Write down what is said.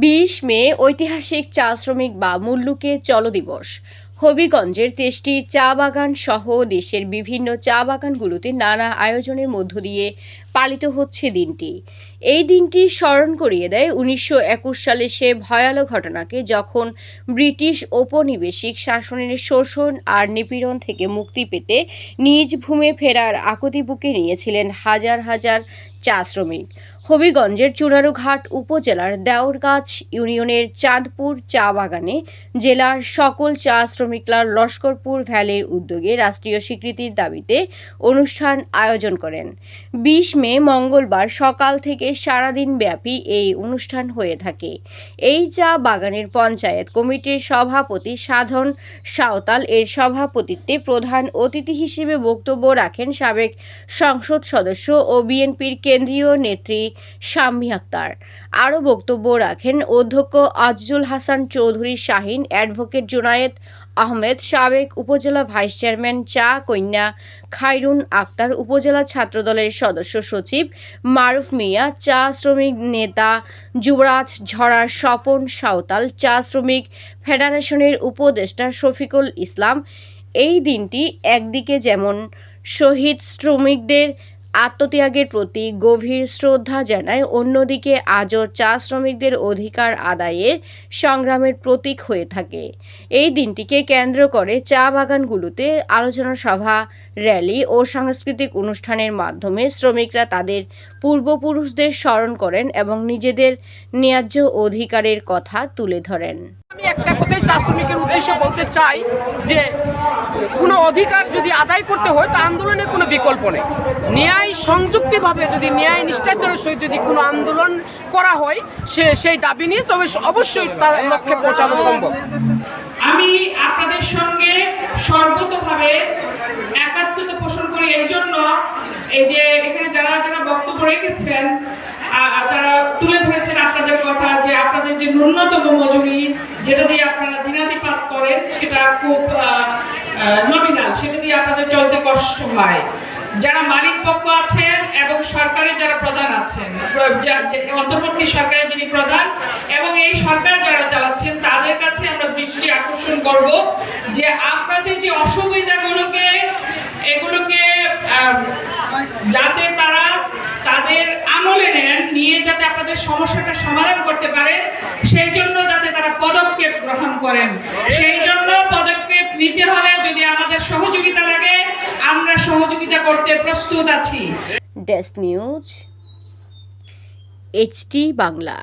বিশ মে ঐতিহাসিক চা শ্রমিক বা মুল্লুকে চল দিবস হবিগঞ্জের তেষ্টি চা বাগান সহ দেশের বিভিন্ন চা বাগানগুলোতে নানা আয়োজনের মধ্য দিয়ে পালিত হচ্ছে দিনটি। এই দিনটি স্মরণ করিয়ে দেয় উনিশশো একুশ সালে সে ভয়াল ঘটনাকে যখন ব্রিটিশ ঔপনিবেশিক শাসনের শোষণ আর নিপীড়ন থেকে মুক্তি পেতে নিজ ভূমে ফেরার আকুতি বুকে নিয়েছিলেন হাজার হাজার চা শ্রমিক। হবিগঞ্জের চুনারুঘাট উপজেলার দেওরগাছ ইউনিয়নের চাঁদপুর চা বাগানে জেলার সকল চা শ্রমিকরা লস্করপুর ভ্যালির উদ্যোগে রাষ্ট্রীয় স্বীকৃতির দাবিতে অনুষ্ঠান আয়োজন করেন। বিশ মে, মঙ্গলবার সকাল থেকে সারাদিন ব্যাপী এই অনুষ্ঠান হয়ে থাকে। এই চা বাগানের পঞ্চায়েত কমিটির সভাপতি সাধন সাঁওতাল এর সভাপতিত্বে প্রধান অতিথি হিসেবে বক্তব্য রাখেন সাবেক সংসদ সদস্য ও বিএনপির কেন্দ্রীয় নেত্রী শাম্মী আক্তার। আরও বক্তব্য রাখেন অধ্যক্ষ আজিজুল হাসান চৌধুরী শাহিন, অ্যাডভোকেট জুনায়েদ আহমেদ সাবেক উপজেলা ভাইস চেয়ারম্যান চা কন্যা খাইরুন আক্তার উপজেলা ছাত্রদলের সদস্য সচিব, মারুফ মিয়া, চা শ্রমিক নেতা যুবরাজ ঝড়ার স্বপন সাঁওতাল, চা শ্রমিক ফেডারেশনের উপদেষ্টা শফিকুল ইসলাম। এই দিনটি একদিকে যেমন শহীদ শ্রমিকদের আত্মত্যাগের প্রতি গভীর শ্রদ্ধা জানায়। অন্যদিকে আজও চা শ্রমিকদের অধিকার আদায়ের সংগ্রামের প্রতীক হয়ে থাকে। এই দিনটিকে কেন্দ্র করে চা বাগানগুলোতে আলোচনা সভা, র্যালি ও সাংস্কৃতিক অনুষ্ঠানের মাধ্যমে শ্রমিকরা তাদের পূর্বপুরুষদের স্মরণ করেন এবং নিজেদের ন্যায্য অধিকারের কথা তুলে ধরেন। একটা কথাই চা শ্রমিকের উদ্দেশ্যে বলতে চাই যে কোনো অধিকার যদি আদায় করতে হয়, তা আন্দোলনের কোনো বিকল্প নেই। ন্যায় সংযুক্তিভাবে যদি ন্যায় নিষ্ঠাচারের সহিত যদি কোনো আন্দোলন করা হয়, সে সেই দাবি নিয়ে তবে অবশ্যই তার লক্ষ্যে পৌঁছানো সম্ভব। আমি আপনাদের সঙ্গে সর্বতভাবে একাত্মতা পোষণ করি এই জন্য এই যে এখানে যারা যারা বক্তব্য রেখেছেন তারা তুলে ধরেছেন আপনাদের কথা যে আপনাদের যে ন্যূনতম মজুরি যেটা দিয়ে আপনারা দিনাতিপাত করেন, সেটা খুব নমিনাল সেটা দিয়ে আপনাদের চলতে কষ্ট হয়। যারা মালিক পক্ষ আছেন এবং সরকারের যারা প্রধান আছেন অন্তর্বর্তী সরকারের যিনি প্রধান, এবং এই সরকার যারা চালাচ্ছেন, তাদের কাছে আমরা দৃষ্টি আকর্ষণ করব যে আপনাদের যে অসুবিধাগুলোকে, এগুলোকে যাতে তারা তাদের আমলে নেন, নিয়ে যাতে আপনাদের সমস্যাটা সমাধান করতে পারেন, সেই জন্য সহযোগিতা করতে প্রস্তুত আছি। Desk news HT Bangla.